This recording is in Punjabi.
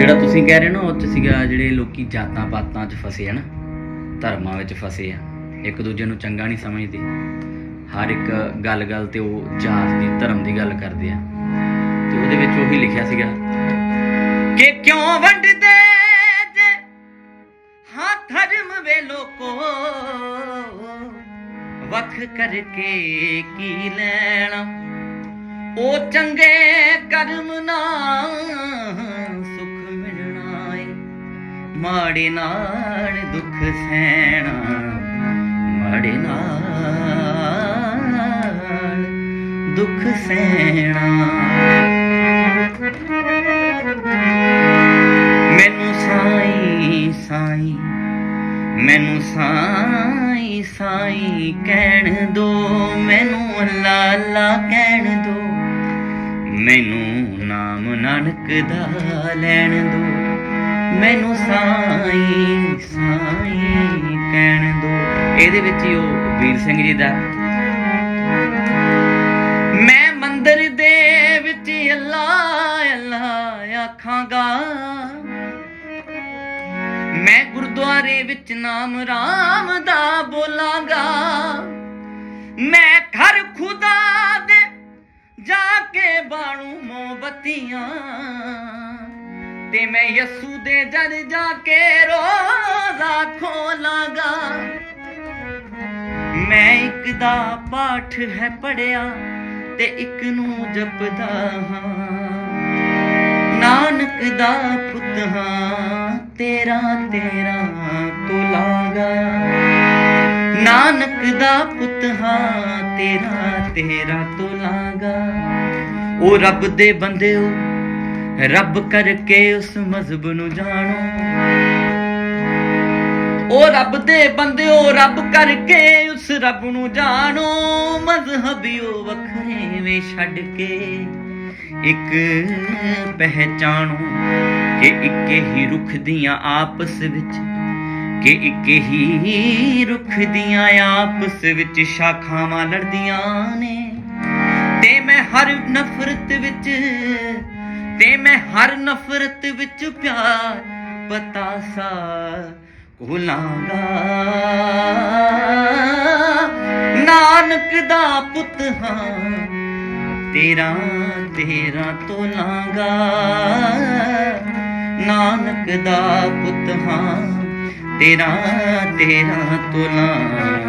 ਜਿਹੜਾ ਤੁਸੀਂ ਕਹਿ ਰਹੇ ਹੋ ਨਾ, ਉਹ ਚ ਸੀਗਾ ਜਿਹੜੇ ਲੋਕੀ ਜਾਤਾਂ ਪਾਤਾਂ 'ਚ ਫਸੇ ਆ ਧਰਮਾਂ ਵਿੱਚ ਫਸੇ ਆ, ਇੱਕ ਦੂਜੇ ਨੂੰ ਚੰਗਾ ਨਹੀਂ ਸਮਝਦੇ। ਹਰ ਇੱਕ ਗੱਲ-ਗੱਲ ਤੇ ਉਹ ਜਾਤ ਦੀ, ਧਰਮ ਦੀ ਗੱਲ ਕਰਦੇ ਆ। ਤੇ ਉਹਦੇ ਵਿੱਚ ਉਹੀ ਲਿਖਿਆ ਸੀਗਾ, ਕਿ ਕਿਉਂ ਵੰਡਦੇ ਜੇ ਹਾਂ ਧਰਮ ਵੇ ਲੋਕੋ? ਵੱਖ ਕਰਕੇ ਕੀ ਲੈਣਾ? ਉਹ ਚੰਗੇ ਕਰਮ ਨਾਲ ਮਾੜੇ ਨਾਲ ਦੁੱਖ ਸਹਿਣਾ, ਮਾੜੇ ਨਾਲ ਦੁੱਖ ਸਹਿਣਾ। ਮੈਨੂੰ ਸਾਈ ਸਾਈ, ਮੈਨੂੰ ਸਾਈ ਸਾਈ ਕਹਿਣ ਦੋ, ਮੈਨੂੰ ਅੱਲਾ ਅੱਲਾ ਕਹਿਣ ਦੋ, ਮੈਨੂੰ ਨਾਮ ਨਾਨਕ ਦਾ ਲੈਣ ਦੋ। ਮੈਨੂੰ ਸਾਈ ਸਾਈ ਕਹਿਣ ਦੋ। ਇਹਦੇ ਵਿੱਚ ਹੀ ਉਹ ਵੀਰ ਸਿੰਘ ਜੀ ਦਾ। ਮੈਂ ਮੰਦਰ ਦੇ ਵਿੱਚ ਅੱਲਾ ਅੱਲਾ ਆਖਾਂਗਾ। ਮੈਂ ਗੁਰਦੁਆਰੇ ਵਿੱਚ ਨਾਮ ਰਾਮ ਦਾ ਬੋਲਾਂਗਾ। ਮੈਂ ਘਰ ਖੁਦਾ ਦੇ ਜਾ ਕੇ ਬਾਣੂ ਮੋਮਬਤੀਆਂ ਤੇ ਮੈਂ ਯਸੂ ਦੇ ਦਰ ਜਾ ਕੇ ਰੋਜ਼ਾ ਖੋਲਾਂਗਾ। ਮੈਂ ਇੱਕ ਦਾ ਪਾਠ ਹੈ ਪੜਿਆ ਤੇ ਇੱਕ ਨੂੰ ਜਪਦਾ ਹਾਂ। ਨਾਨਕ ਦਾ ਪੁੱਤ ਹਾਂ, ਤੇਰਾ ਤੇਰਾ ਤੁਲਾਗਾ। ਨਾਨਕ ਦਾ ਪੁੱਤ ਹਾਂ, ਤੇਰਾ ਤੇਰਾ ਤੁਲਾਗਾ। ਉਹ ਰੱਬ ਦੇ ਬੰਦਿਓ ਰੱਬ ਕਰਕੇ ਉਸ ਮਜ਼ਹਬ ਨੂੰ ਜਾਣੋ। ਉਹ ਰੱਬ ਦੇ ਬੰਦਿਓ ਰੱਬ ਕਰਕੇ ਉਸ ਰੱਬ ਨੂੰ ਜਾਣੋ। ਮਜ਼ਹਬਿਓ ਵੱਖਰੇ ਵੇ ਛੱਡ ਕੇ ਇੱਕ ਪਹਿਚਾਣੋ ਕਿ ਇੱਕੇ ਹੀ ਰੁੱਖ ਦੀਆਂ ਆਪਸ ਵਿੱਚ, ਕਿ ਇੱਕ ਹੀ ਰੁੱਖ ਦੀਆਂ ਆਪਸ ਵਿੱਚ ਸ਼ਾਖਾਵਾਂ ਲੜਦੀਆਂ ਨੇ। ਤੇ ਮੈਂ ਹਰ ਨਫ਼ਰਤ ਵਿੱਚ ਤੇ ਮੈਂ ਹਰ ਨਫ਼ਰਤ ਵਿੱਚ ਪਿਆਰ ਪਤਾਸਾ ਕੋਲਾਂਗਾ ਨਾਨਕ ਦਾ ਪੁੱਤ ਹਾਂ, ਤੇਰਾ ਤੇਰਾ ਤੋਲਾਂਗਾ ਨਾਨਕ ਦਾ ਪੁੱਤ ਹਾਂ, ਤੇਰਾ ਤੇਰਾ ਤੋਲਾਂਗਾ